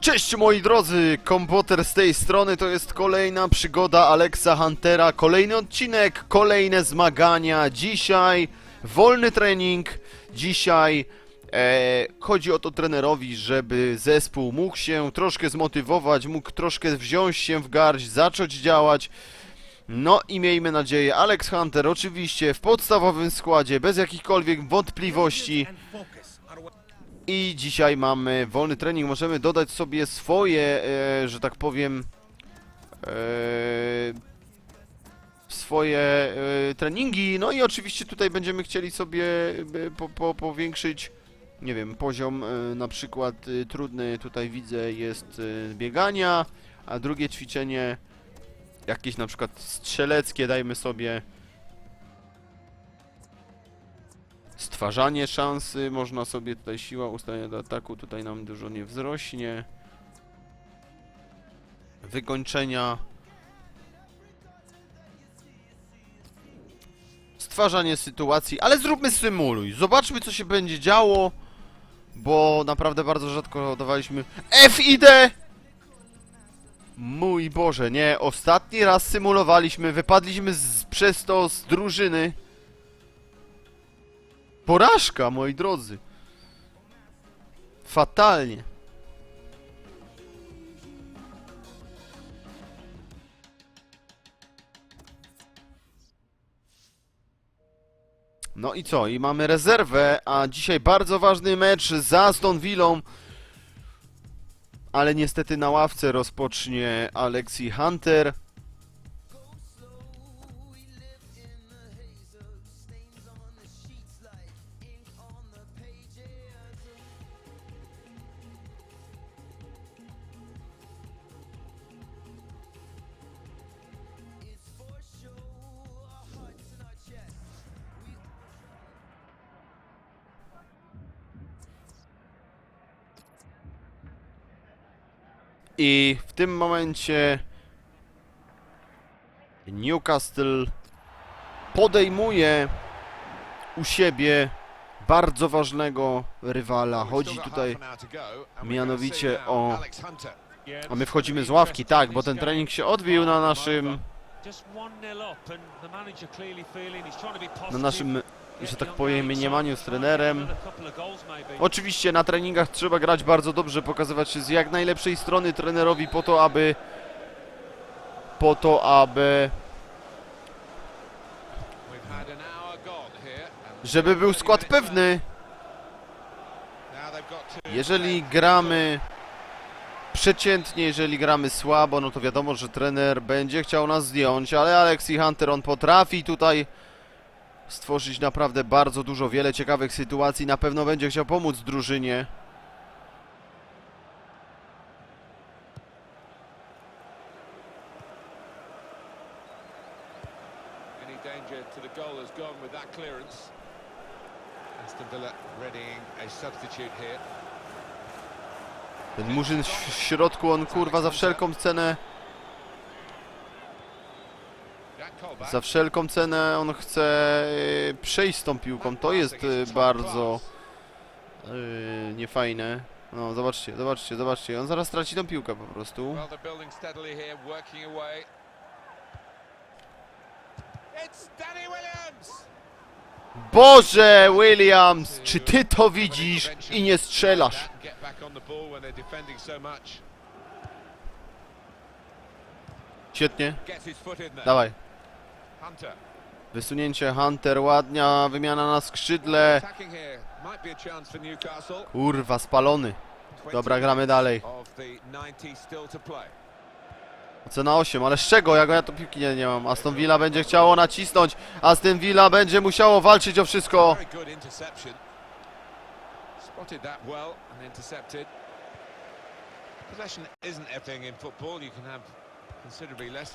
Cześć moi drodzy, komputer z tej strony to jest kolejna przygoda Alexa Huntera, kolejny odcinek, kolejne zmagania, dzisiaj wolny trening, dzisiaj e, chodzi o to trenerowi, żeby zespół mógł się troszkę zmotywować, mógł troszkę wziąć się w garść, zacząć działać, no i miejmy nadzieję, Alex Hunter oczywiście w podstawowym składzie, bez jakichkolwiek wątpliwości, i dzisiaj mamy wolny trening. Możemy dodać sobie swoje, e, że tak powiem, e, swoje e, treningi. No i oczywiście tutaj będziemy chcieli sobie e, po, po, powiększyć, nie wiem, poziom e, na przykład e, trudny tutaj widzę jest e, biegania, a drugie ćwiczenie jakieś na przykład strzeleckie dajmy sobie. Stwarzanie szansy, można sobie tutaj siła ustalenia do ataku, tutaj nam dużo nie wzrośnie. Wykończenia. Stwarzanie sytuacji, ale zróbmy symuluj. Zobaczmy co się będzie działo, bo naprawdę bardzo rzadko dawaliśmy FID! Mój Boże, nie, ostatni raz symulowaliśmy, wypadliśmy z, przez to z drużyny. Porażka, moi drodzy. Fatalnie. No i co? I mamy rezerwę, a dzisiaj bardzo ważny mecz z Aston Villą. Ale niestety na ławce rozpocznie Alexi Hunter. I w tym momencie Newcastle podejmuje u siebie bardzo ważnego rywala. Chodzi tutaj mianowicie o... A my wchodzimy z ławki, tak, bo ten trening się odbił na naszym... Na naszym, że tak powiem, miniemaniu z trenerem. Oczywiście na treningach trzeba grać bardzo dobrze, pokazywać się z jak najlepszej strony trenerowi po to, aby po to, aby żeby był skład pewny. Jeżeli gramy przeciętnie, jeżeli gramy słabo, no to wiadomo, że trener będzie chciał nas zdjąć, ale Alexi Hunter on potrafi tutaj stworzyć naprawdę bardzo dużo, wiele ciekawych sytuacji. Na pewno będzie chciał pomóc drużynie. Ten Murzyn w środku, on kurwa za wszelką cenę, za wszelką cenę on chce e, przejść z tą piłką. To jest e, bardzo e, niefajne. No, zobaczcie, zobaczcie, zobaczcie. On zaraz straci tą piłkę po prostu. Boże, Williams, czy ty to widzisz i nie strzelasz? Świetnie, dawaj. Wysunięcie Hunter, ładnia wymiana na skrzydle. Kurwa, spalony. Dobra, gramy dalej. Of the 90 still to play. Ocena 8, ale z czego? Jak ja to piłki nie, nie mam. Aston Villa będzie chciało nacisnąć. Aston Villa będzie musiało walczyć o wszystko.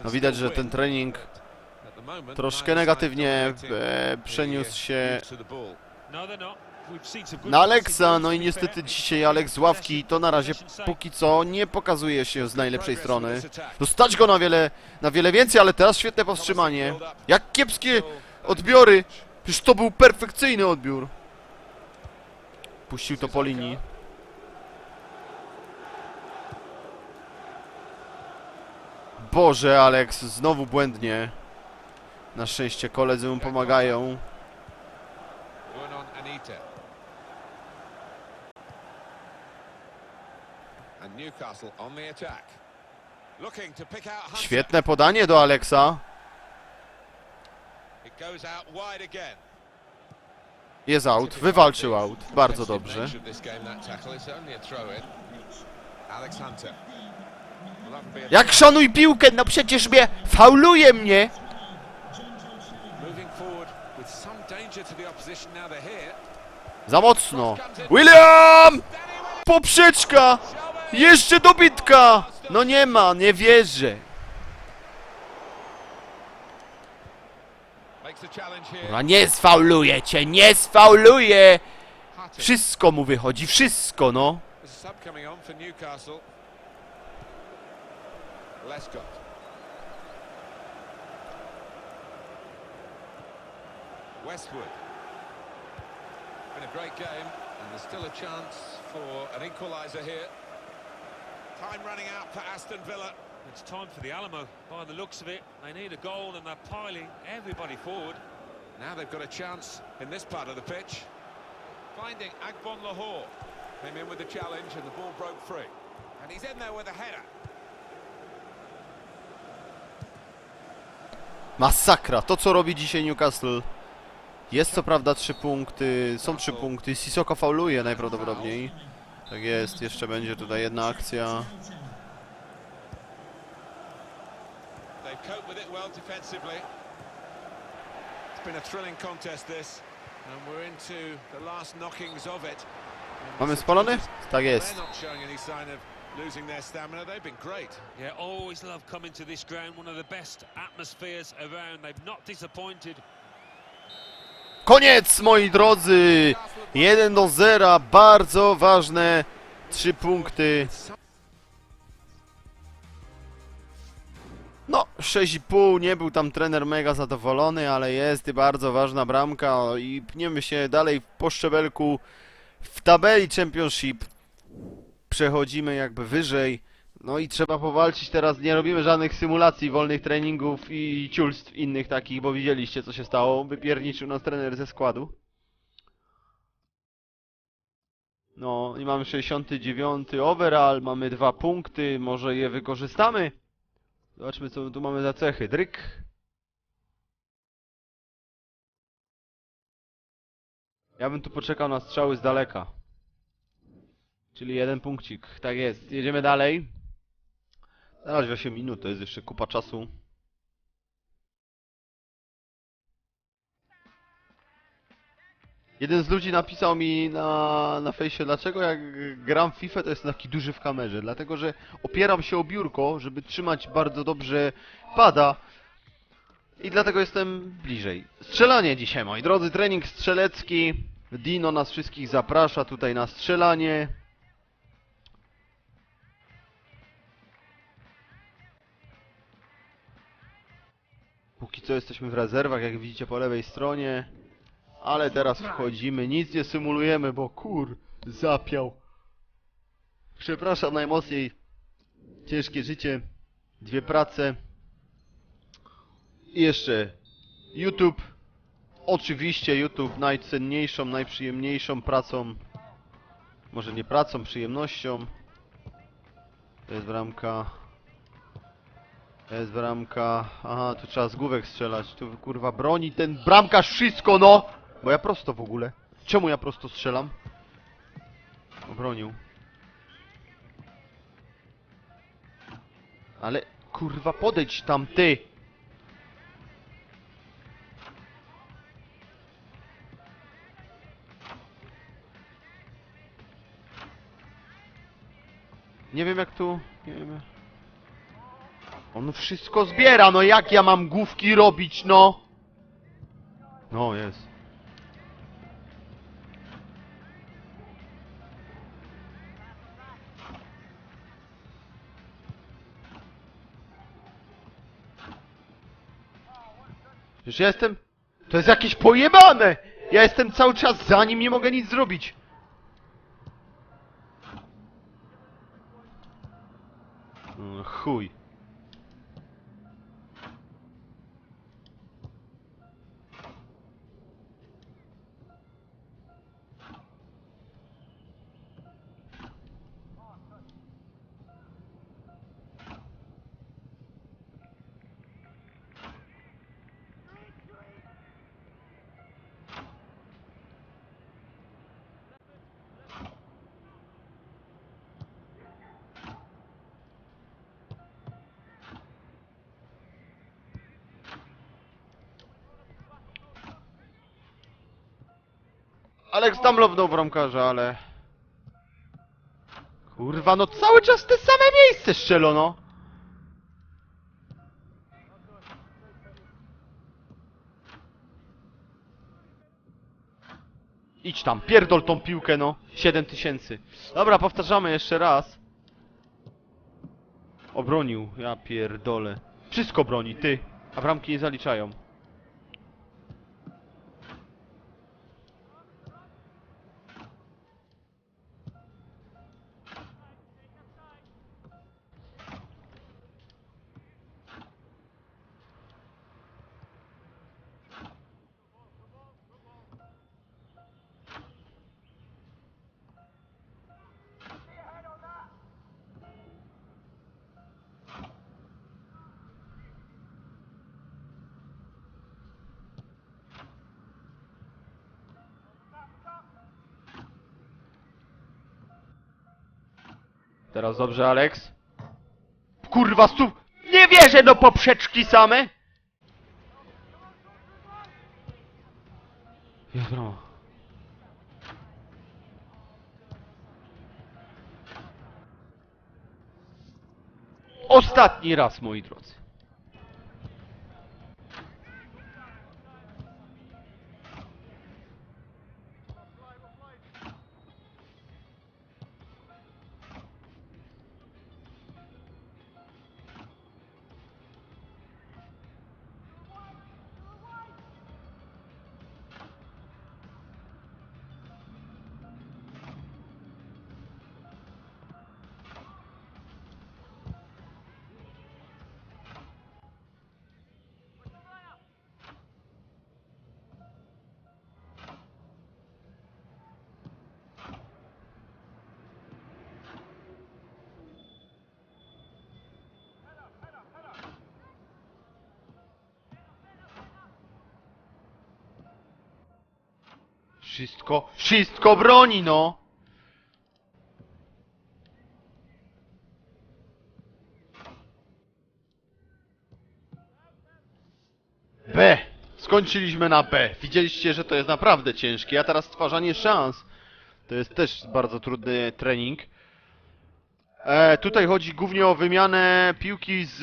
No widać, że ten trening troszkę negatywnie e, przeniósł się. No, some good na Alexa. No i niestety dzisiaj Alex z ławki to na razie póki co nie pokazuje się z najlepszej strony. with this attack. No stać go na wiele, na wiele więcej, ale teraz świetne powstrzymanie. Jak kiepskie odbiory. Przecież to był perfekcyjny odbiór. Puścił to po linii. Boże, Alex, znowu błędnie. Na szczęście koledzy mu pomagają. Świetne podanie do Alexa. Jest out, wywalczył out. Bardzo dobrze. Jak szanuj piłkę, no przecież mnie fauluje mnie. Za mocno. William! Poprzeczka! Jeszcze dobitka! No nie ma, nie wierzę. No nie sfauluje cię, nie sfauluje! Wszystko mu wychodzi, wszystko no. Lescott. Westwood. Been a great game, and there's still a chance for an equaliser here. Time running out for Aston Villa. It's time for the Alamo. By the looks of it, they need a goal and they're piling everybody forward. Now they've got a chance in this part of the pitch. Finding Agbon Lahore. Came in with the challenge and the ball broke free. And he's in there with a header. Masakra, to co robi dzisiaj Newcastle. Jest co prawda trzy punkty, są trzy punkty, Sissoko fauluje najprawdopodobniej. Tak jest, jeszcze będzie tutaj jedna akcja. Mamy spalony? Tak jest. losing their stamina. They've been great. Yeah, always love coming to this ground. One of the best atmospheres around. They've not disappointed. Koniec moi drodzy! 1 do 0, bardzo ważne trzy punkty. No, 6,5, nie był tam trener mega zadowolony, ale jest bardzo ważna bramka i pniemy się dalej po szczebelku w tabeli Championship. Przechodzimy jakby wyżej. No i trzeba powalczyć teraz, nie robimy żadnych symulacji wolnych treningów i ciulstw innych takich, bo widzieliście co się stało. Wypierniczył nas trener ze składu. No i mamy 69 overall, mamy dwa punkty, może je wykorzystamy. Zobaczmy co tu mamy za cechy. Dryk. Ja bym tu poczekał na strzały z daleka. Czyli jeden punkcik. Tak jest. Jedziemy dalej. Na razie 8 minut, to jest jeszcze kupa czasu. Jeden z ludzi napisał mi na, na fejsie, dlaczego jak gram w FIFA to jest taki duży w kamerze. Dlatego, że opieram się o biurko, żeby trzymać bardzo dobrze pada. I dlatego jestem bliżej. Strzelanie dzisiaj, moi drodzy, trening strzelecki. Dino nas wszystkich zaprasza tutaj na strzelanie. Póki co jesteśmy w rezerwach, jak widzicie po lewej stronie. Ale teraz wchodzimy, nic nie symulujemy, bo kur, zapiał. Przepraszam najmocniej. Ciężkie życie, dwie prace. I jeszcze YouTube. Oczywiście YouTube najcenniejszą, najprzyjemniejszą pracą. Może nie pracą, przyjemnością. To jest bramka. Jest bramka. Aha, tu trzeba z główek strzelać. Tu kurwa broni ten bramkarz wszystko, no! Bo ja prosto w ogóle. Czemu ja prosto strzelam? Obronił. Ale kurwa podejdź tam ty! Nie wiem jak tu... Nie wiem. On wszystko zbiera, no jak ja mam główki robić, no? No, jest. Przecież jestem... To jest jakieś pojebane! Ja jestem cały czas za nim, nie mogę nic zrobić. Mm, chuj. Alex tam lobnął bramkarza, ale... Kurwa, no cały czas te same miejsce strzelono. Idź tam, pierdol tą piłkę, no. 7 tysięcy. Dobra, powtarzamy jeszcze raz. Obronił, ja pierdolę. Wszystko broni, ty. A bramki nie zaliczają. Teraz dobrze, Alex. Kurwa, stu... Nie wierzę, no poprzeczki same! Jest brama. Ostatni raz, moi drodzy. Wszystko, wszystko broni, no! B! Skończyliśmy na B. Widzieliście, że to jest naprawdę ciężkie, a teraz stwarzanie szans. To jest też bardzo trudny trening. E, tutaj chodzi głównie o wymianę piłki z,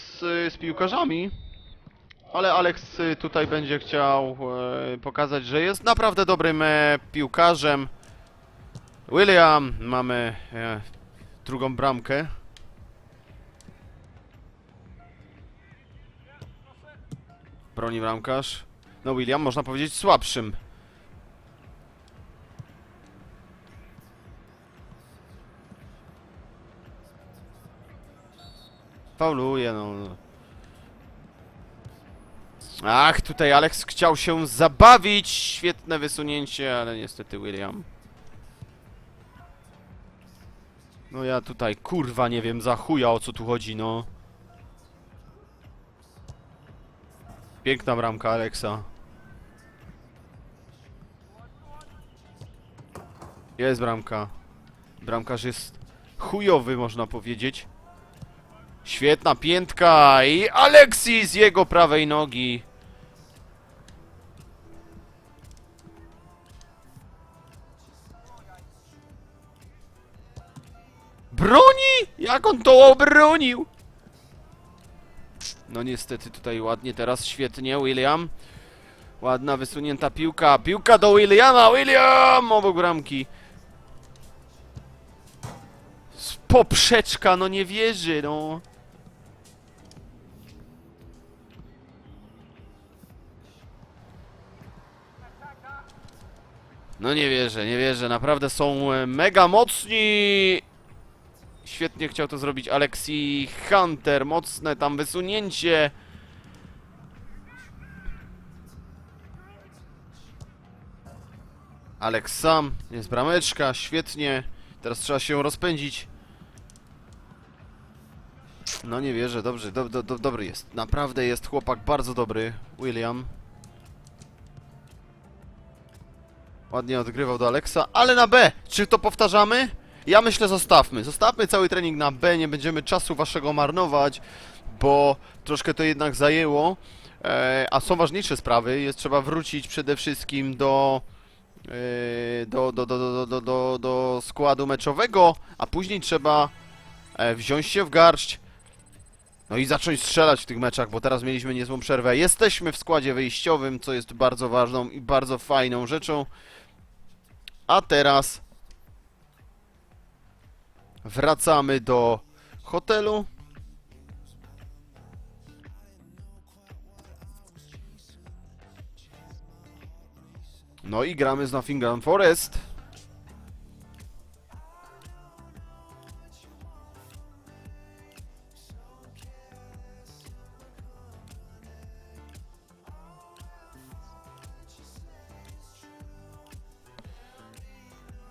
z, z piłkarzami. Ale Alex y, tutaj będzie chciał e, pokazać, że jest naprawdę dobrym e, piłkarzem. William, mamy e, drugą bramkę. Broni bramkarz. No William, można powiedzieć, słabszym. Fauluje, no. Ach, tutaj Alex chciał się zabawić. Świetne wysunięcie, ale niestety William. No ja tutaj kurwa nie wiem za chuja o co tu chodzi, no. Piękna bramka Alexa. Jest bramka. Bramkarz jest chujowy, można powiedzieć. Świetna piętka i Alexis z jego prawej nogi. Jak on to obronił? No niestety tutaj ładnie teraz, świetnie, William. Ładna wysunięta piłka, piłka do Williama, William! Obok bramki. Poprzeczka, no nie wierzy, no. No nie wierzę, nie wierzę, naprawdę są e, mega mocni. Świetnie chciał to zrobić Alexi Hunter, mocne tam wysunięcie. Alex sam, jest brameczka, świetnie. Teraz trzeba się rozpędzić. No nie wierzę, dobrze, do, do, do, dobry jest. Naprawdę jest chłopak bardzo dobry, William. Ładnie odgrywał do Alexa, ale na B! Czy to powtarzamy? Ja myślę zostawmy. Zostawmy cały trening na B, nie będziemy czasu waszego marnować, bo troszkę to jednak zajęło. E, a są ważniejsze sprawy. Jest trzeba wrócić przede wszystkim do yy, do, do, do, do, do, do, do składu meczowego, a później trzeba e, wziąć się w garść, no i zacząć strzelać w tych meczach, bo teraz mieliśmy niezłą przerwę. Jesteśmy w składzie wyjściowym, co jest bardzo ważną i bardzo fajną rzeczą. A teraz wracamy do hotelu. No i gramy z Nottingham Forest.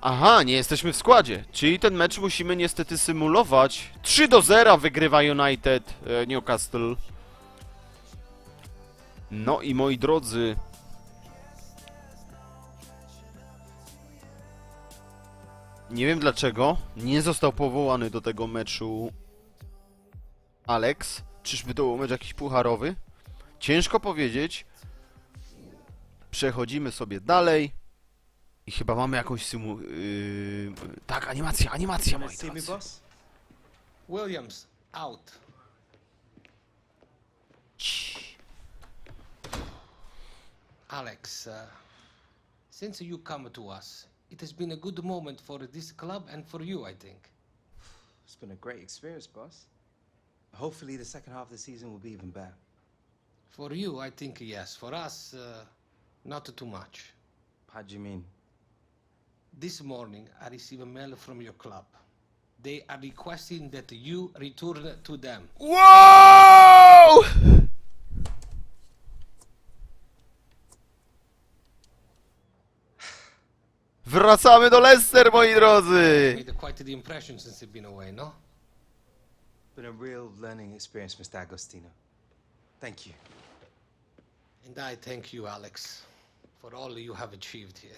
Aha, nie jesteśmy w składzie. Czyli ten mecz musimy niestety symulować. 3 do 0 wygrywa United e, Newcastle. No i moi drodzy, Nie wiem dlaczego nie został powołany do tego meczu Alex. Czyżby to był mecz jakiś pucharowy? Ciężko powiedzieć. Przechodzimy sobie dalej. I chyba mamy jakąś symu... Yy... Tak, animacja, animacja, moi See me, drodzy. boss? Williams, out. Cii. Alex, uh, since you come to us, it has been a good moment for this club and for you, I think. It's been a great experience, boss. Hopefully, the second half of the season will be even better. For you, I think yes. For us, uh, not too much. How do you mean? This morning, I received a mail from your club. They are requesting that you return to them. Wow! Wracamy do Leicester, moi drodzy! Made quite the impression since you've been away, no? Been a real learning experience, Mr. Agostino. Thank you. And I thank you, Alex, for all you have achieved here.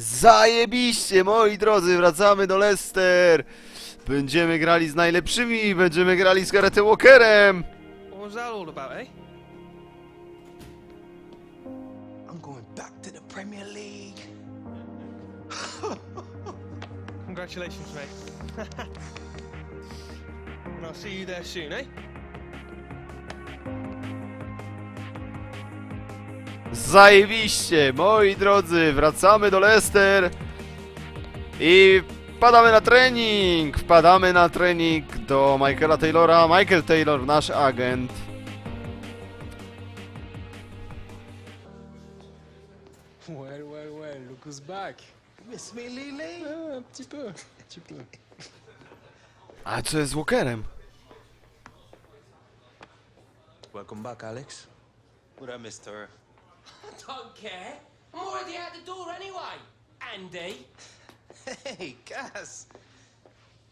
Zajebiście, moi drodzy, wracamy do Leicester! Będziemy grali z najlepszymi, będziemy grali z Gareth Walkerem! What was that all about, eh? I'm going back to the Premier League. Congratulations, mate. and I'll see you there soon, eh? Zajebiście, moi drodzy, wracamy do Leicester i wpadamy na trening, wpadamy na trening do Michaela Taylora, Michael Taylor, nasz agent. Ouais, ouais, ouais, look who's back. Miss me, Lily? Ah, un petit peu, un petit peu. A co jest z Walkerem? Welcome back, Alex. What I missed her. Don't care. I'm already out the door anyway. Andy. Hey, Gus.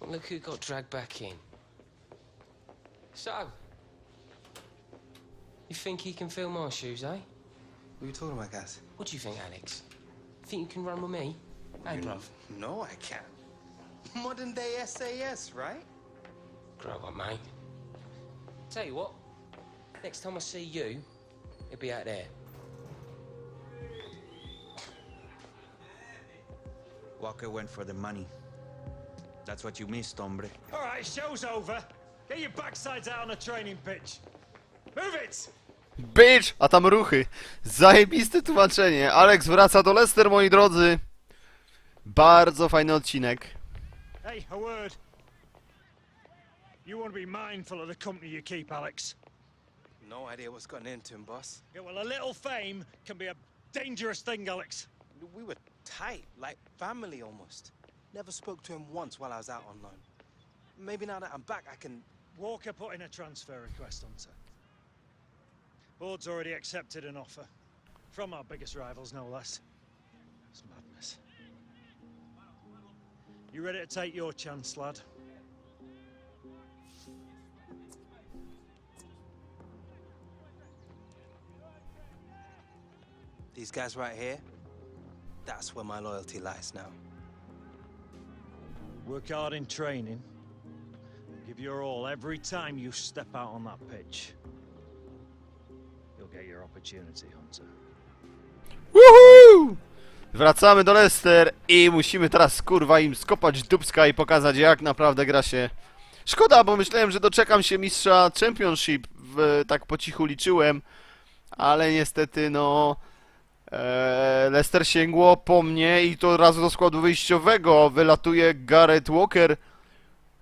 Look who got dragged back in. So, you think he can fill my shoes, eh? What are you talking about, Gus? What do you think, Alex? Think you can run with me? Hey, bruv. No, I can't. Modern day SAS, right? Grow up, mate. Tell you what, next time I see you, it'll be out there. Walker went for the money. That's what you missed, hombre. All right, show's over. Get your backsides out on the training pitch. Move it! Bitch! A tam ruchy. Zajebiste tłumaczenie. Alex wraca do Leicester, moi drodzy. Bardzo fajny odcinek. Hey, a word. You want to be mindful of the company you keep, Alex. No idea what's gotten into him, boss. Yeah, well, a little fame can be a dangerous thing, Alex. We were tight, like family almost. Never spoke to him once while I was out on loan. Maybe now that I'm back, I can. Walker put in a transfer request, Hunter. Board's already accepted an offer. From our biggest rivals, no less. It's madness. You ready to take your chance, lad? These guys right here, that's where my loyalty lies now. Work hard in training. Give your all every time you step out on that pitch. You'll get your opportunity, Hunter. Woohoo! Wracamy do Leicester i musimy teraz kurwa im skopać dubska i pokazać jak naprawdę gra się. Szkoda, bo myślałem, że doczekam się mistrza Championship, w, tak po cichu liczyłem, ale niestety no... E, Leicester sięgło po mnie i to od razu do składu wyjściowego wylatuje Gareth Walker.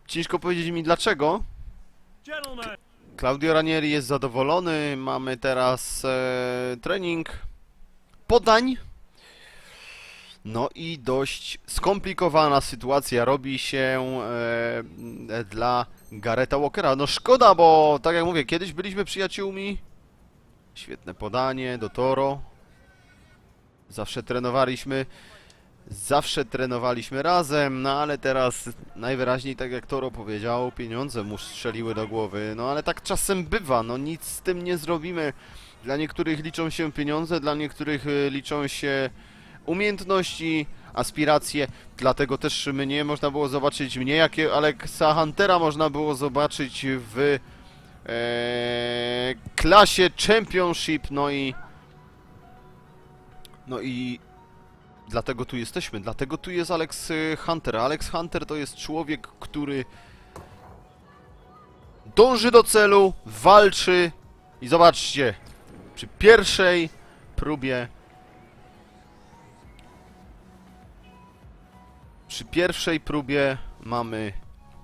Ciężko powiedzieć mi dlaczego. Claudio Ranieri jest zadowolony. Mamy teraz e, trening podań. No i dość skomplikowana sytuacja robi się e, dla Gareta Walkera. No szkoda, bo tak jak mówię, kiedyś byliśmy przyjaciółmi. Świetne podanie do Toro. Zawsze trenowaliśmy. Zawsze trenowaliśmy razem, no ale teraz najwyraźniej, tak jak Toro powiedział, pieniądze mu strzeliły do głowy. No ale tak czasem bywa, no nic z tym nie zrobimy. Dla niektórych liczą się pieniądze, dla niektórych y, liczą się umiejętności, aspiracje. Dlatego też mnie można było zobaczyć, mnie jak Alexa Huntera można było zobaczyć w e, klasie Championship, no i no i dlatego tu jesteśmy, dlatego tu jest Alex y, Hunter. Alex Hunter to jest człowiek, który dąży do celu, walczy i zobaczcie, przy pierwszej próbie przy pierwszej próbie mamy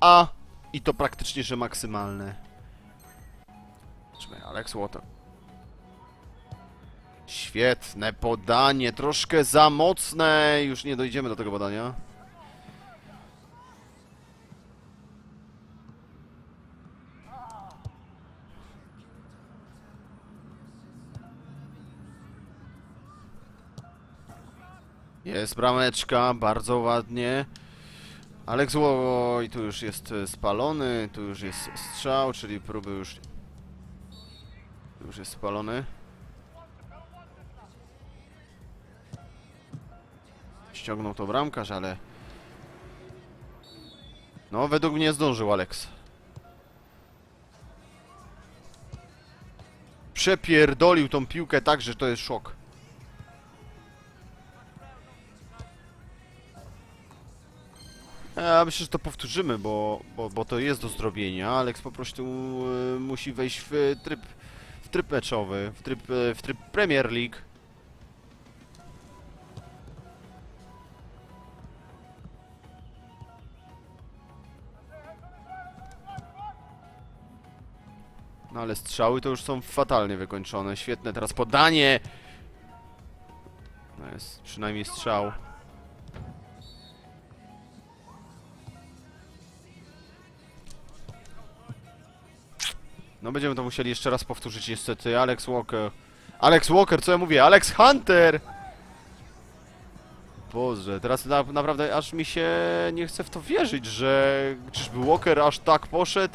A i to praktycznie, że maksymalne. Zobaczmy, Alex Water. Świetne podanie, troszkę za mocne. Już nie dojdziemy do tego podania. Jest brameczka, bardzo ładnie. Alex Oj, tu już jest spalony, tu już jest strzał, czyli próby już... Tu już jest spalony. Ściągnął to bramkarz, ale... No, według mnie zdążył Alex. Przepierdolił tą piłkę tak, że to jest szok. Ja myślę, że to powtórzymy, bo, bo, bo to jest do zrobienia. Alex po prostu e, musi wejść w tryb, w tryb meczowy, w tryb, e, w tryb Premier League. No ale strzały to już są fatalnie wykończone. Świetne teraz podanie. No jest przynajmniej strzał. No będziemy to musieli jeszcze raz powtórzyć niestety. Alex Walker. Alex Walker, co ja mówię? Alex Hunter! Boże, teraz na, naprawdę aż mi się nie chce w to wierzyć, że czyżby Walker aż tak poszedł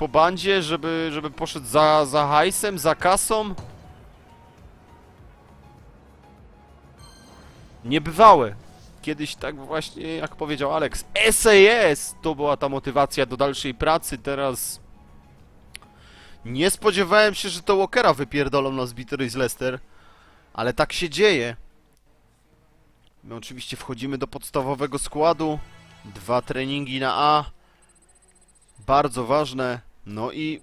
po bandzie, żeby, żeby poszedł za, za hajsem, za kasą? Niebywałe. Kiedyś tak właśnie, jak powiedział Alex, SAS to była ta motywacja do dalszej pracy, teraz nie spodziewałem się, że to Walkera wypierdolą na zbity z Leicester, ale tak się dzieje. My oczywiście wchodzimy do podstawowego składu. Dwa treningi na A. Bardzo ważne. No i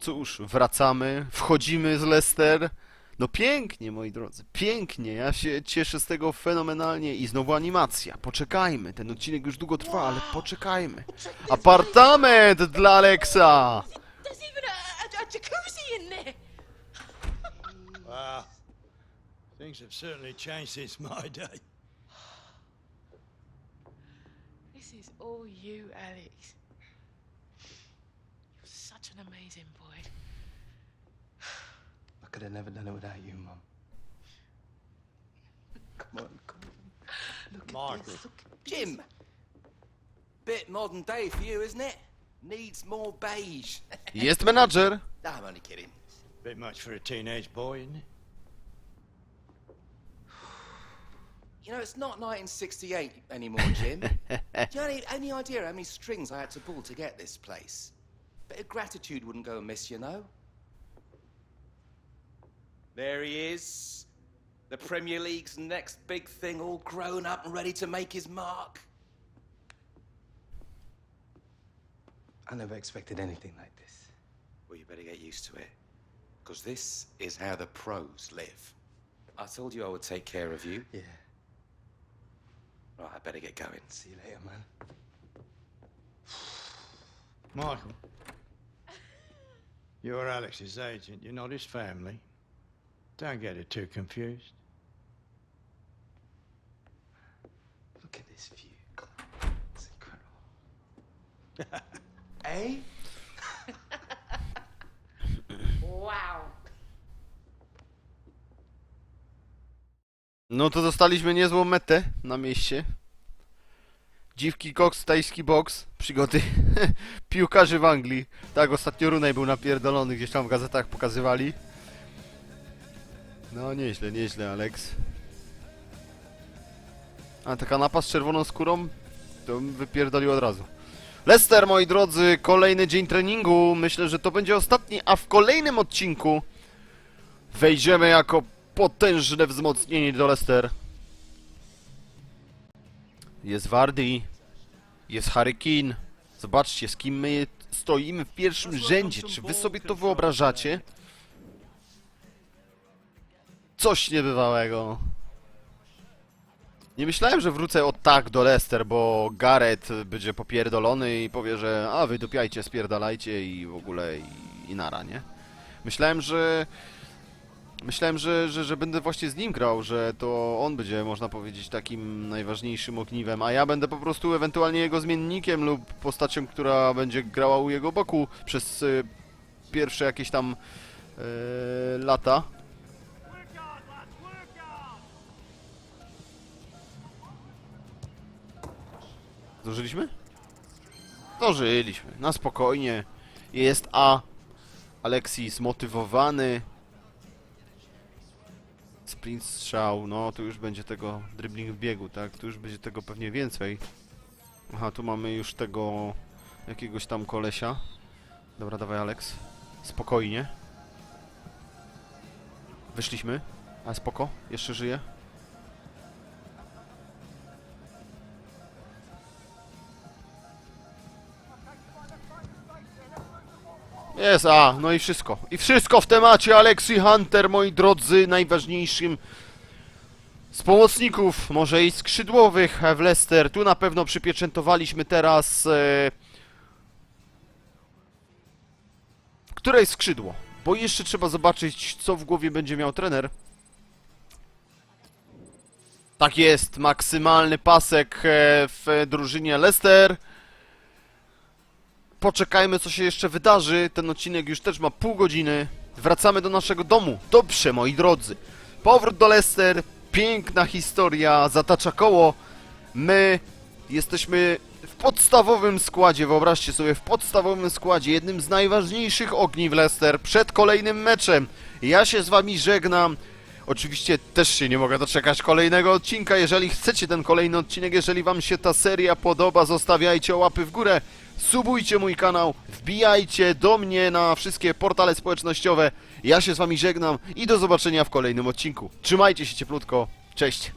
cóż, wracamy, wchodzimy z Leicester. No pięknie, moi drodzy, pięknie. Ja się cieszę z tego fenomenalnie i znowu animacja. Poczekajmy, ten odcinek już długo trwa, ale poczekajmy. Apartament dla Alexa! Wow. Things have certainly changed since my day. This is all you, Alex. You're such an amazing boy. I could have never done it without you, Mum. Come on, come on. Look Margaret. at this. Look at this. Jim! Bit modern day for you, isn't it? Needs more beige. Jest menadżer. no, I'm only kidding. Bit much for a teenage boy, isn't it? You know, it's not 1968 anymore, Jim. Do you have any, any idea how many strings I had to pull to get this place? Bit of gratitude wouldn't go amiss, you know. There he is. The Premier League's next big thing, all grown up and ready to make his mark. I never expected anything like this. Well, you better get used to it. Because this is how the pros live. I told you I would take care of you. Yeah. Right, I better get going. See you later, man. Michael. You're Alex's agent. You're not his family. Don't get it too confused. Look at this view. It's incredible. eh? Wow. No to dostaliśmy niezłą metę na mieście. Dziwki koks, tajski boks, przygody piłkarzy w Anglii. Tak, ostatnio Runej był napierdolony, gdzieś tam w gazetach pokazywali. No nieźle, nieźle, Alex. A ta kanapa z czerwoną skórą, to bym wypierdolił od razu. Lester, moi drodzy, kolejny dzień treningu. Myślę, że to będzie ostatni, a w kolejnym odcinku wejdziemy jako potężne wzmocnienie do Leicester. Jest Wardy, jest Harry Kane. Zobaczcie, z kim my stoimy w pierwszym rzędzie. Czy wy sobie to wyobrażacie? Coś niebywałego. Nie myślałem, że wrócę od tak do Leicester, bo Gareth będzie popierdolony i powie, że a wy dupiajcie, spierdalajcie i w ogóle i, i nara, nie? Myślałem, że Myślałem, że, że, że będę właśnie z nim grał, że to on będzie, można powiedzieć, takim najważniejszym ogniwem, a ja będę po prostu ewentualnie jego zmiennikiem lub postacią, która będzie grała u jego boku przez y, pierwsze jakieś tam y, lata. Zdążyliśmy? Zdążyliśmy, na spokojnie. Jest A. Alexi zmotywowany. Sprint strzał, no tu już będzie tego dribbling w biegu, tak? Tu już będzie tego pewnie więcej. Aha, tu mamy już tego jakiegoś tam kolesia. Dobra, dawaj Alex. Spokojnie. Wyszliśmy. A spoko, jeszcze żyje. Jest, a, no i wszystko. I wszystko w temacie Alexi Hunter, moi drodzy, najważniejszym z pomocników, może i skrzydłowych w Leicester. Tu na pewno przypieczętowaliśmy teraz... E... Które jest skrzydło? Bo jeszcze trzeba zobaczyć, co w głowie będzie miał trener. Tak jest, maksymalny pasek e, w drużynie Leicester. Poczekajmy, co się jeszcze wydarzy. Ten odcinek już też ma pół godziny. Wracamy do naszego domu. Dobrze, moi drodzy. Powrót do Leicester. Piękna historia. Zatacza koło. My jesteśmy w podstawowym składzie. Wyobraźcie sobie, w podstawowym składzie. Jednym z najważniejszych ogni w Leicester. Przed kolejnym meczem. Ja się z wami żegnam. Oczywiście też się nie mogę doczekać kolejnego odcinka. Jeżeli chcecie ten kolejny odcinek, jeżeli wam się ta seria podoba, zostawiajcie łapy w górę. Subujcie mój kanał, wbijajcie do mnie na wszystkie portale społecznościowe. Ja się z wami żegnam i do zobaczenia w kolejnym odcinku. Trzymajcie się cieplutko. Cześć.